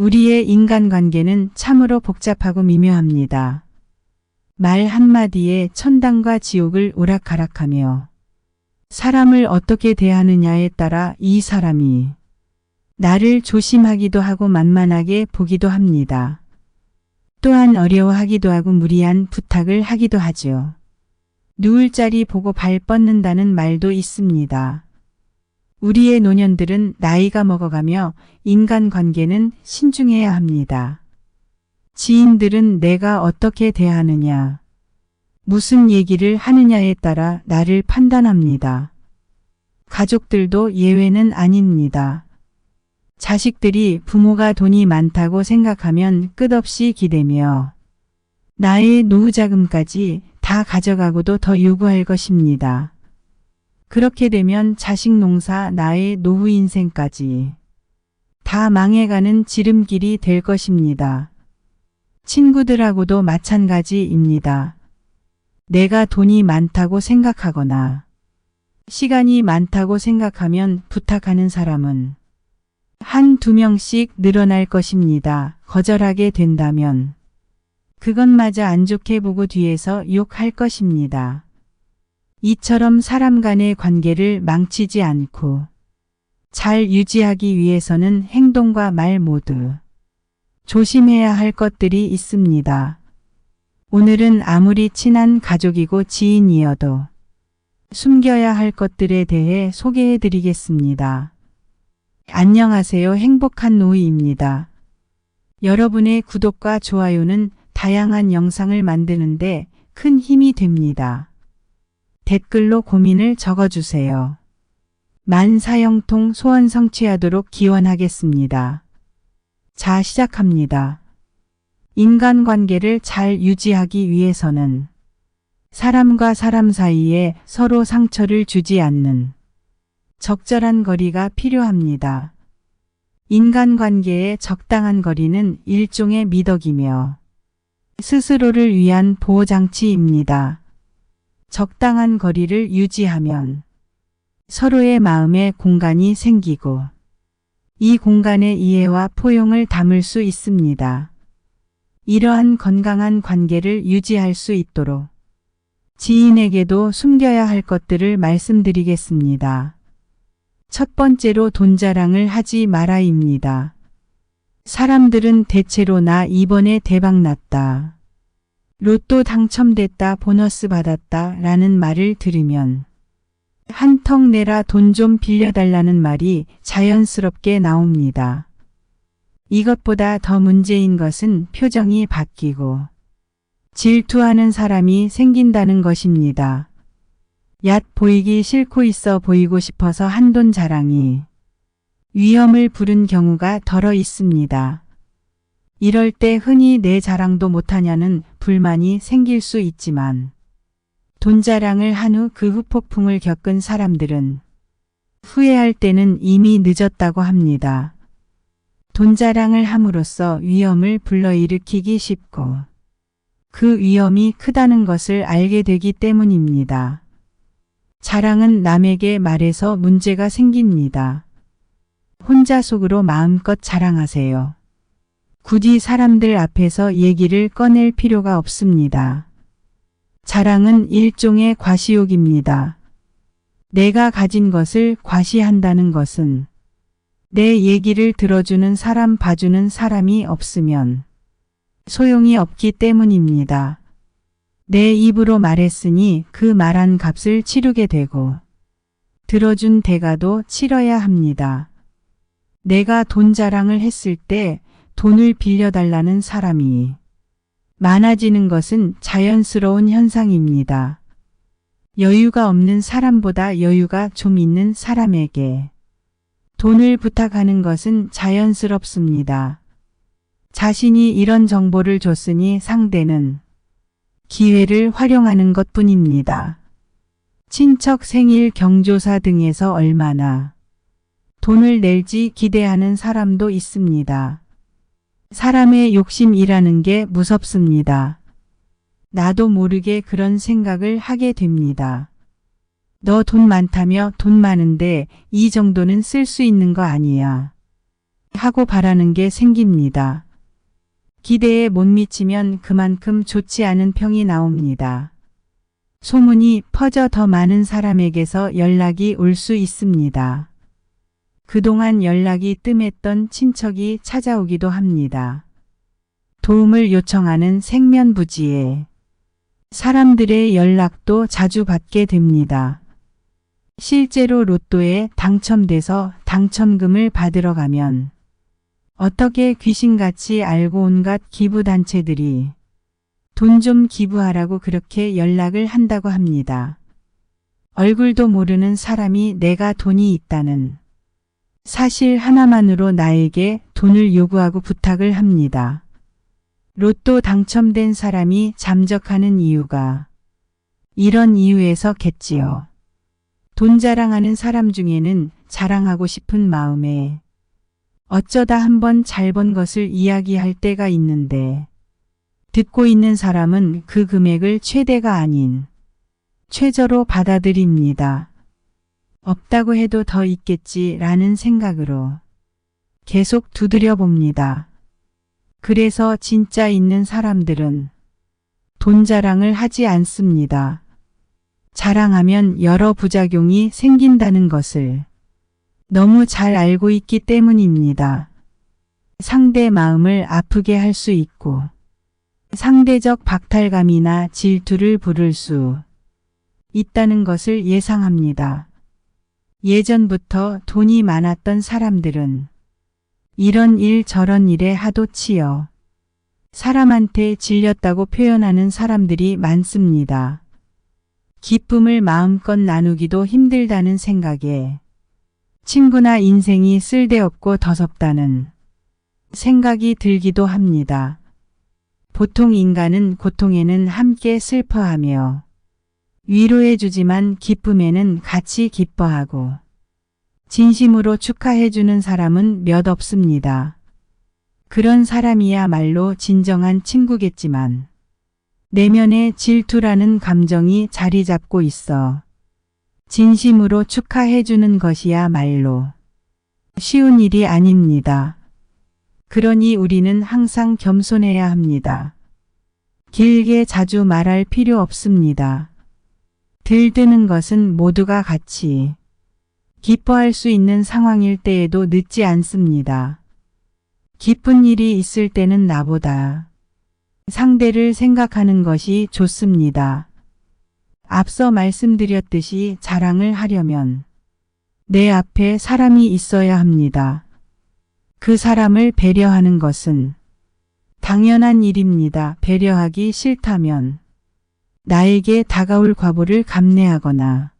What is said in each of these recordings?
우리의 인간관계는 참으로 복잡하고 미묘합니다. 말 한마디에 천당과 지옥을 오락가락하며 사람을 어떻게 대하느냐에 따라 이 사람이 나를 조심하기도 하고 만만하게 보기도 합니다. 또한 어려워하기도 하고 무리한 부탁을 하기도 하죠. 누울 자리 보고 발 뻗는다는 말도 있습니다. 우리의 노년들은 나이가 먹어가며 인간관계는 신중해야 합니다. 지인들은 내가 어떻게 대하느냐, 무슨 얘기를 하느냐에 따라 나를 판단합니다. 가족들도 예외는 아닙니다. 자식들이 부모가 돈이 많다고 생각하면 끝없이 기대며 나의 노후자금까지 다 가져가고도 더 요구할 것입니다. 그렇게 되면 자식 농사 나의 노후 인생까지 다 망해가는 지름길이 될 것입니다. 친구들하고도 마찬가지입니다. 내가 돈이 많다고 생각하거나 시간이 많다고 생각하면 부탁하는 사람은 한 두 명씩 늘어날 것입니다. 거절하게 된다면 그것마저 안 좋게 보고 뒤에서 욕할 것입니다. 이처럼 사람 간의 관계를 망치지 않고 잘 유지하기 위해서는 행동과 말 모두 조심해야 할 것들이 있습니다. 오늘은 아무리 친한 가족이고 지인이어도 숨겨야 할 것들에 대해 소개해 드리겠습니다. 안녕하세요. 행복한 노이입니다. 여러분의 구독과 좋아요는 다양한 영상을 만드는데 큰 힘이 됩니다. 댓글로 고민을 적어주세요. 만사형통 소원 성취하도록 기원하겠습니다. 자, 시작합니다. 인간관계를 잘 유지하기 위해서는 사람과 사람 사이에 서로 상처를 주지 않는 적절한 거리가 필요합니다. 인간관계의 적당한 거리는 일종의 미덕이며 스스로를 위한 보호장치입니다. 적당한 거리를 유지하면 서로의 마음에 공간이 생기고 이 공간에 이해와 포용을 담을 수 있습니다. 이러한 건강한 관계를 유지할 수 있도록 지인에게도 숨겨야 할 것들을 말씀드리겠습니다. 첫 번째로 돈 자랑을 하지 마라입니다. 사람들은 대체로 나 이번에 대박 났다. 로또 당첨됐다, 보너스 받았다 라는 말을 들으면 한턱 내라 돈 좀 빌려달라는 말이 자연스럽게 나옵니다. 이것보다 더 문제인 것은 표정이 바뀌고 질투하는 사람이 생긴다는 것입니다. 얕 보이기 싫고 있어 보이고 싶어서 한돈 자랑이 위험을 부른 경우가 덜어 있습니다. 이럴 때 흔히 내 자랑도 못하냐는 불만이 생길 수 있지만 돈 자랑을 한 후 그 후폭풍을 겪은 사람들은 후회할 때는 이미 늦었다고 합니다. 돈 자랑을 함으로써 위험을 불러일으키기 쉽고 그 위험이 크다는 것을 알게 되기 때문입니다. 자랑은 남에게 말해서 문제가 생깁니다. 혼자 속으로 마음껏 자랑하세요. 굳이 사람들 앞에서 얘기를 꺼낼 필요가 없습니다. 자랑은 일종의 과시욕입니다. 내가 가진 것을 과시한다는 것은 내 얘기를 들어주는 사람 봐주는 사람이 없으면 소용이 없기 때문입니다. 내 입으로 말했으니 그 말한 값을 치르게 되고 들어준 대가도 치러야 합니다. 내가 돈 자랑을 했을 때 돈을 빌려달라는 사람이 많아지는 것은 자연스러운 현상입니다. 여유가 없는 사람보다 여유가 좀 있는 사람에게 돈을 부탁하는 것은 자연스럽습니다. 자신이 이런 정보를 줬으니 상대는 기회를 활용하는 것 뿐입니다. 친척 생일 경조사 등에서 얼마나 돈을 낼지 기대하는 사람도 있습니다. 사람의 욕심이라는 게 무섭습니다. 나도 모르게 그런 생각을 하게 됩니다. 너 돈 많다며 돈 많은데 이 정도는 쓸 수 있는 거 아니야. 하고 바라는 게 생깁니다. 기대에 못 미치면 그만큼 좋지 않은 평이 나옵니다. 소문이 퍼져 더 많은 사람에게서 연락이 올 수 있습니다. 그동안 연락이 뜸했던 친척이 찾아오기도 합니다. 도움을 요청하는 생면부지에 사람들의 연락도 자주 받게 됩니다. 실제로 로또에 당첨돼서 당첨금을 받으러 가면 어떻게 귀신같이 알고 온갖 기부단체들이 돈 좀 기부하라고 그렇게 연락을 한다고 합니다. 얼굴도 모르는 사람이 내가 돈이 있다는 사실 하나만으로 나에게 돈을 요구하고 부탁을 합니다. 로또 당첨된 사람이 잠적하는 이유가 이런 이유에서 겠지요. 돈 자랑하는 사람 중에는 자랑하고 싶은 마음에 어쩌다 한번 잘 번 것을 이야기할 때가 있는데 듣고 있는 사람은 그 금액을 최대가 아닌 최저로 받아들입니다. 없다고 해도 더 있겠지라는 생각으로 계속 두드려 봅니다. 그래서 진짜 있는 사람들은 돈 자랑을 하지 않습니다. 자랑하면 여러 부작용이 생긴다는 것을 너무 잘 알고 있기 때문입니다. 상대 마음을 아프게 할 수 있고 상대적 박탈감이나 질투를 부를 수 있다는 것을 예상합니다. 예전부터 돈이 많았던 사람들은 이런 일 저런 일에 하도 치여 사람한테 질렸다고 표현하는 사람들이 많습니다. 기쁨을 마음껏 나누기도 힘들다는 생각에 친구나 인생이 쓸데없고 더섭다는 생각이 들기도 합니다. 보통 인간은 고통에는 함께 슬퍼하며 위로해주지만 기쁨에는 같이 기뻐하고 진심으로 축하해주는 사람은 몇 없습니다. 그런 사람이야말로 진정한 친구겠지만 내면에 질투라는 감정이 자리 잡고 있어 진심으로 축하해주는 것이야말로 쉬운 일이 아닙니다. 그러니 우리는 항상 겸손해야 합니다. 길게 자주 말할 필요 없습니다. 들드는 것은 모두가 같이 기뻐할 수 있는 상황일 때에도 늦지 않습니다. 기쁜 일이 있을 때는 나보다 상대를 생각하는 것이 좋습니다. 앞서 말씀드렸듯이 자랑을 하려면 내 앞에 사람이 있어야 합니다. 그 사람을 배려하는 것은 당연한 일입니다. 배려하기 싫다면 나에게 다가올 과보를 감내하거나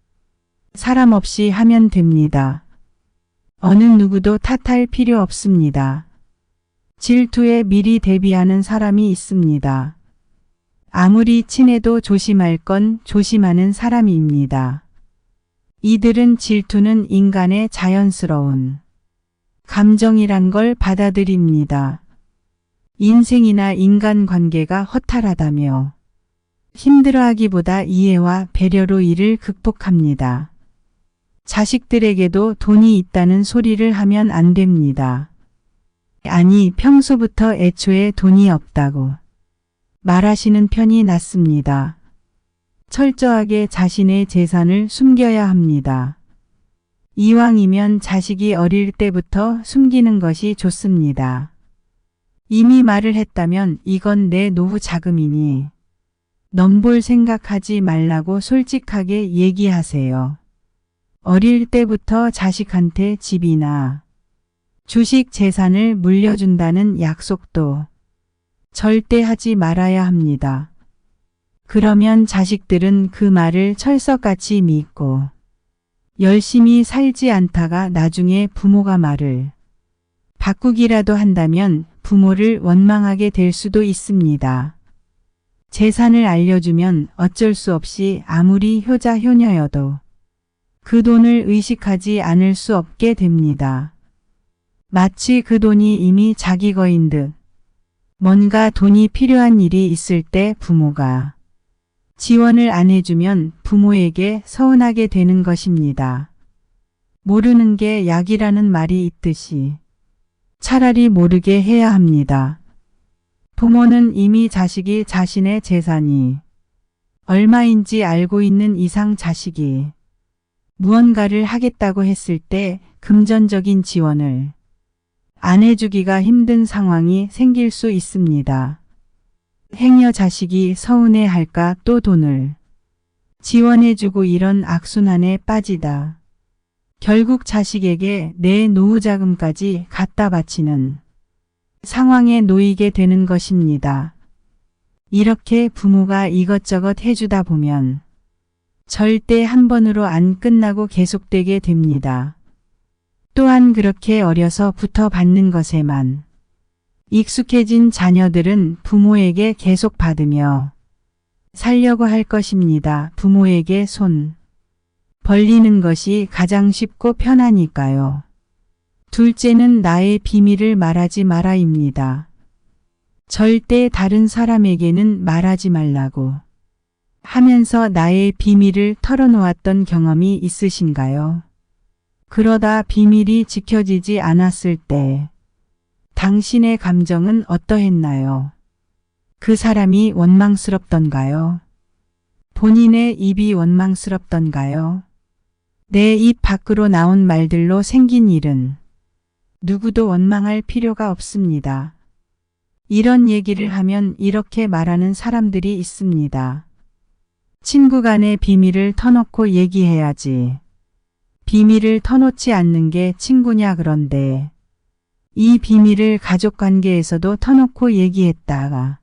사람 없이 하면 됩니다. 어느 누구도 탓할 필요 없습니다. 질투에 미리 대비하는 사람이 있습니다. 아무리 친해도 조심할 건 조심하는 사람입니다. 이들은 질투는 인간의 자연스러운 감정이란 걸 받아들입니다. 인생이나 인간관계가 허탈하다며 힘들어하기보다 이해와 배려로 이를 극복합니다. 자식들에게도 돈이 있다는 소리를 하면 안 됩니다. 아니 평소부터 애초에 돈이 없다고 말하시는 편이 낫습니다. 철저하게 자신의 재산을 숨겨야 합니다. 이왕이면 자식이 어릴 때부터 숨기는 것이 좋습니다. 이미 말을 했다면 이건 내 노후 자금이니 넘볼 생각하지 말라고 솔직하게 얘기하세요. 어릴 때부터 자식한테 집이나 주식 재산을 물려준다는 약속도 절대 하지 말아야 합니다. 그러면 자식들은 그 말을 철석같이 믿고 열심히 살지 않다가 나중에 부모가 말을 바꾸기라도 한다면 부모를 원망하게 될 수도 있습니다. 재산을 알려주면 어쩔 수 없이 아무리 효자 효녀여도 그 돈을 의식하지 않을 수 없게 됩니다. 마치 그 돈이 이미 자기 거인 듯 뭔가 돈이 필요한 일이 있을 때 부모가 지원을 안 해주면 부모에게 서운하게 되는 것입니다. 모르는 게 약이라는 말이 있듯이 차라리 모르게 해야 합니다. 부모는 이미 자식이 자신의 재산이 얼마인지 알고 있는 이상 자식이 무언가를 하겠다고 했을 때 금전적인 지원을 안 해주기가 힘든 상황이 생길 수 있습니다. 행여 자식이 서운해 할까 또 돈을 지원해주고 이런 악순환에 빠지다. 결국 자식에게 내 노후자금까지 갖다 바치는 상황에 놓이게 되는 것입니다. 이렇게 부모가 이것저것 해주다 보면 절대 한 번으로 안 끝나고 계속되게 됩니다. 또한 그렇게 어려서부터 받는 것에만 익숙해진 자녀들은 부모에게 계속 받으며 살려고 할 것입니다. 부모에게 손 벌리는 것이 가장 쉽고 편하니까요. 둘째는 나의 비밀을 말하지 마라입니다. 절대 다른 사람에게는 말하지 말라고 하면서 나의 비밀을 털어놓았던 경험이 있으신가요? 그러다 비밀이 지켜지지 않았을 때 당신의 감정은 어떠했나요? 그 사람이 원망스럽던가요? 본인의 입이 원망스럽던가요? 내 입 밖으로 나온 말들로 생긴 일은 누구도 원망할 필요가 없습니다. 이런 얘기를 하면 이렇게 말하는 사람들이 있습니다. 친구 간의 비밀을 터놓고 얘기해야지. 비밀을 터놓지 않는 게 친구냐 그런데 이 비밀을 가족 관계에서도 터놓고 얘기했다가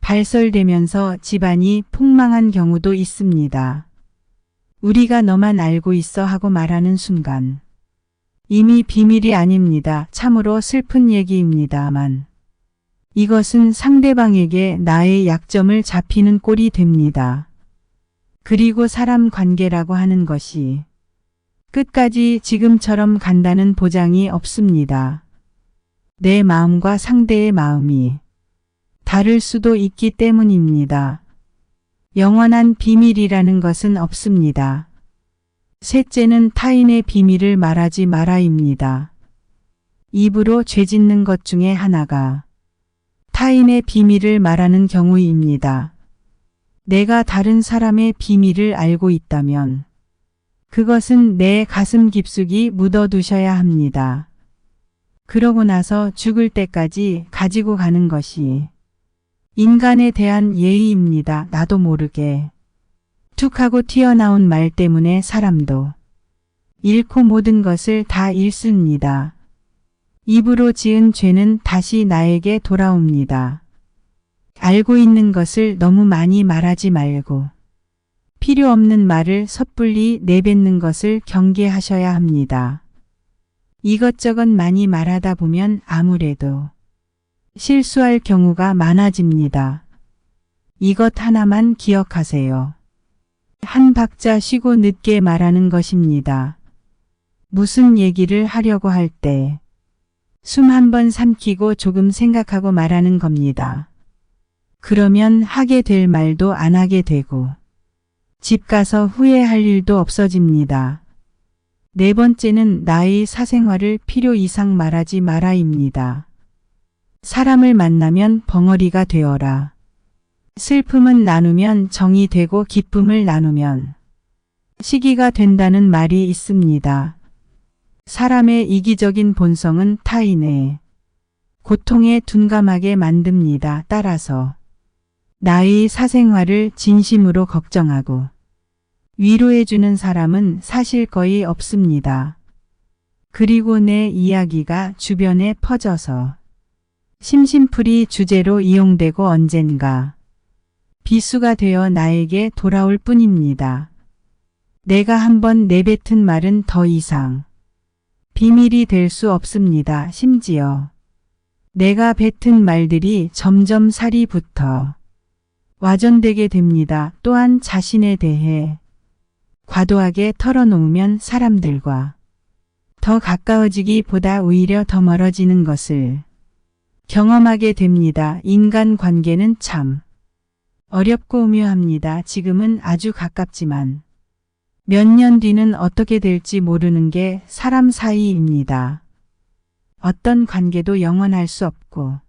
발설되면서 집안이 폭망한 경우도 있습니다. 우리가 너만 알고 있어 하고 말하는 순간 이미 비밀이 아닙니다. 참으로 슬픈 얘기입니다만 이것은 상대방에게 나의 약점을 잡히는 꼴이 됩니다. 그리고 사람 관계라고 하는 것이 끝까지 지금처럼 간다는 보장이 없습니다. 내 마음과 상대의 마음이 다를 수도 있기 때문입니다. 영원한 비밀이라는 것은 없습니다. 셋째는 타인의 비밀을 말하지 마라입니다. 입으로 죄 짓는 것 중에 하나가 타인의 비밀을 말하는 경우입니다. 내가 다른 사람의 비밀을 알고 있다면 그것은 내 가슴 깊숙이 묻어두셔야 합니다. 그러고 나서 죽을 때까지 가지고 가는 것이 인간에 대한 예의입니다. 나도 모르게. 툭 하고 튀어나온 말 때문에 사람도 잃고 모든 것을 다 잃습니다. 입으로 지은 죄는 다시 나에게 돌아옵니다. 알고 있는 것을 너무 많이 말하지 말고 필요 없는 말을 섣불리 내뱉는 것을 경계하셔야 합니다. 이것저것 많이 말하다 보면 아무래도 실수할 경우가 많아집니다. 이것 하나만 기억하세요. 한 박자 쉬고 늦게 말하는 것입니다. 무슨 얘기를 하려고 할 때 숨 한 번 삼키고 조금 생각하고 말하는 겁니다. 그러면 하게 될 말도 안 하게 되고 집 가서 후회할 일도 없어집니다. 네 번째는 나의 사생활을 필요 이상 말하지 마라입니다. 사람을 만나면 벙어리가 되어라. 슬픔은 나누면 정이 되고 기쁨을 나누면 시기가 된다는 말이 있습니다. 사람의 이기적인 본성은 타인의 고통에 둔감하게 만듭니다. 따라서 나의 사생활을 진심으로 걱정하고 위로해주는 사람은 사실 거의 없습니다. 그리고 내 이야기가 주변에 퍼져서 심심풀이 주제로 이용되고 언젠가 비수가 되어 나에게 돌아올 뿐입니다. 내가 한번 내뱉은 말은 더 이상 비밀이 될 수 없습니다. 심지어 내가 뱉은 말들이 점점 살이 붙어 와전되게 됩니다. 또한 자신에 대해 과도하게 털어놓으면 사람들과 더 가까워지기보다 오히려 더 멀어지는 것을 경험하게 됩니다. 인간 관계는 참 어렵고 오묘합니다. 지금은 아주 가깝지만 몇 년 뒤는 어떻게 될지 모르는 게 사람 사이입니다. 어떤 관계도 영원할 수 없고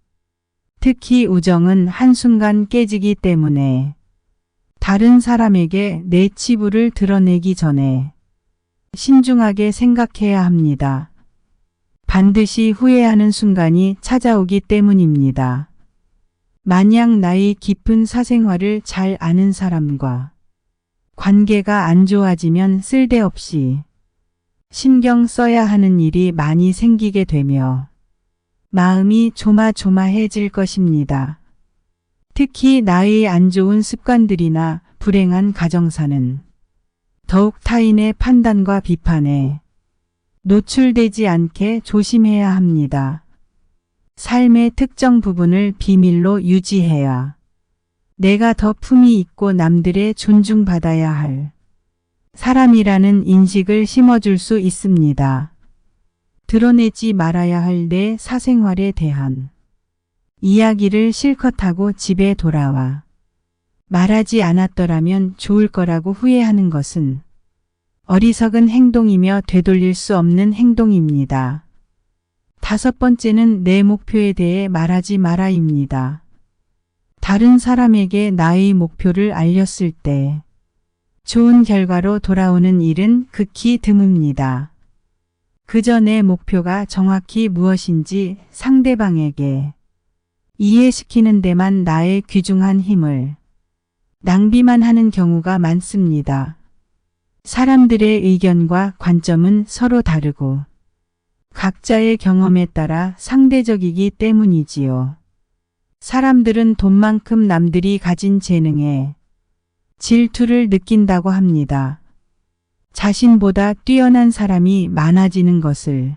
특히 우정은 한순간 깨지기 때문에 다른 사람에게 내 치부를 드러내기 전에 신중하게 생각해야 합니다. 반드시 후회하는 순간이 찾아오기 때문입니다. 만약 나의 깊은 사생활을 잘 아는 사람과 관계가 안 좋아지면 쓸데없이 신경 써야 하는 일이 많이 생기게 되며 마음이 조마조마해질 것입니다. 특히 나의 안 좋은 습관들이나 불행한 가정사는 더욱 타인의 판단과 비판에 노출되지 않게 조심해야 합니다. 삶의 특정 부분을 비밀로 유지해야 내가 더 품이 있고 남들의 존중받아야 할 사람이라는 인식을 심어줄 수 있습니다. 드러내지 말아야 할 내 사생활에 대한 이야기를 실컷 하고 집에 돌아와 말하지 않았더라면 좋을 거라고 후회하는 것은 어리석은 행동이며 되돌릴 수 없는 행동입니다. 다섯 번째는 내 목표에 대해 말하지 마라입니다. 다른 사람에게 나의 목표를 알렸을 때 좋은 결과로 돌아오는 일은 극히 드뭅니다. 그저 내 목표가 정확히 무엇인지 상대방에게 이해시키는 데만 나의 귀중한 힘을 낭비만 하는 경우가 많습니다. 사람들의 의견과 관점은 서로 다르고 각자의 경험에 따라 상대적이기 때문이지요. 사람들은 돈만큼 남들이 가진 재능에 질투를 느낀다고 합니다. 자신보다 뛰어난 사람이 많아지는 것을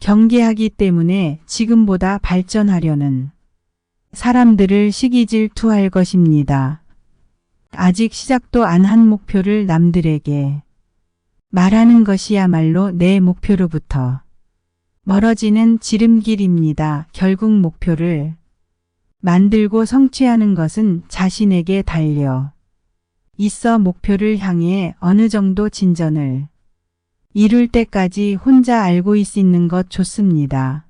경계하기 때문에 지금보다 발전하려는 사람들을 시기 질투할 것입니다. 아직 시작도 안 한 목표를 남들에게 말하는 것이야말로 내 목표로부터 멀어지는 지름길입니다. 결국 목표를 만들고 성취하는 것은 자신에게 달려 있어 목표를 향해 어느 정도 진전을 이룰 때까지 혼자 알고 있는 것 좋습니다.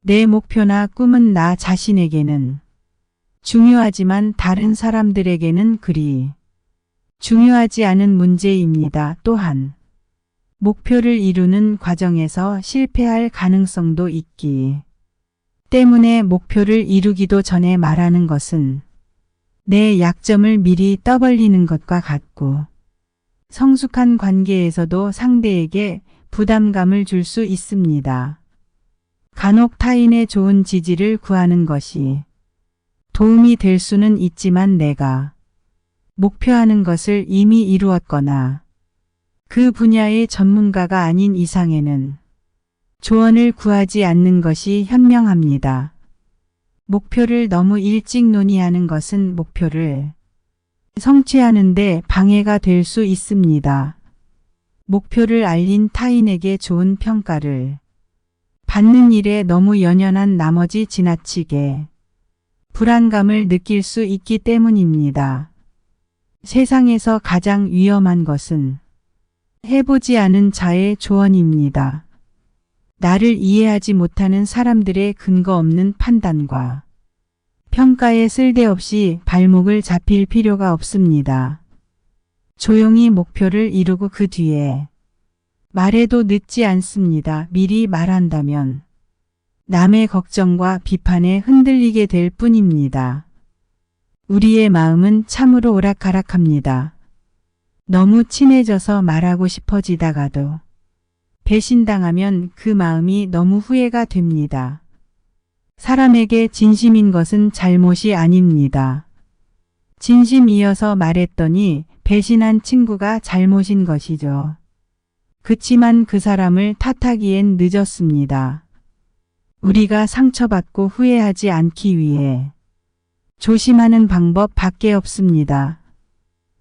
내 목표나 꿈은 나 자신에게는 중요하지만 다른 사람들에게는 그리 중요하지 않은 문제입니다. 또한 목표를 이루는 과정에서 실패할 가능성도 있기 때문에 목표를 이루기도 전에 말하는 것은 내 약점을 미리 떠벌리는 것과 같고 성숙한 관계에서도 상대에게 부담감을 줄 수 있습니다. 간혹 타인의 좋은 지지를 구하는 것이 도움이 될 수는 있지만 내가 목표하는 것을 이미 이루었거나 그 분야의 전문가가 아닌 이상에는 조언을 구하지 않는 것이 현명합니다. 목표를 너무 일찍 논의하는 것은 목표를 성취하는데 방해가 될 수 있습니다. 목표를 알린 타인에게 좋은 평가를 받는 일에 너무 연연한 나머지 지나치게 불안감을 느낄 수 있기 때문입니다. 세상에서 가장 위험한 것은 해보지 않은 자의 조언입니다. 나를 이해하지 못하는 사람들의 근거 없는 판단과 평가에 쓸데없이 발목을 잡힐 필요가 없습니다. 조용히 목표를 이루고 그 뒤에 말해도 늦지 않습니다. 미리 말한다면 남의 걱정과 비판에 흔들리게 될 뿐입니다. 우리의 마음은 참으로 오락가락합니다. 너무 친해져서 말하고 싶어지다가도 배신당하면 그 마음이 너무 후회가 됩니다. 사람에게 진심인 것은 잘못이 아닙니다. 진심이어서 말했더니 배신한 친구가 잘못인 것이죠. 그치만 그 사람을 탓하기엔 늦었습니다. 우리가 상처받고 후회하지 않기 위해 조심하는 방법 밖에 없습니다.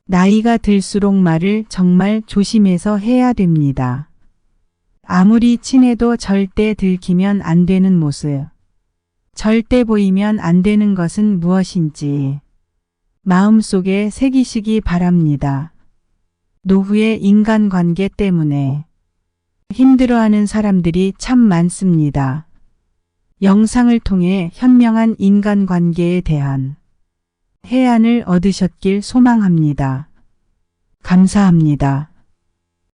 나이가 들수록 말을 정말 조심해서 해야 됩니다. 아무리 친해도 절대 들키면 안 되는 모습. 절대 보이면 안 되는 것은 무엇인지 마음속에 새기시기 바랍니다. 노후의 인간관계 때문에 힘들어하는 사람들이 참 많습니다. 영상을 통해 현명한 인간관계에 대한 해안을 얻으셨길 소망합니다. 감사합니다.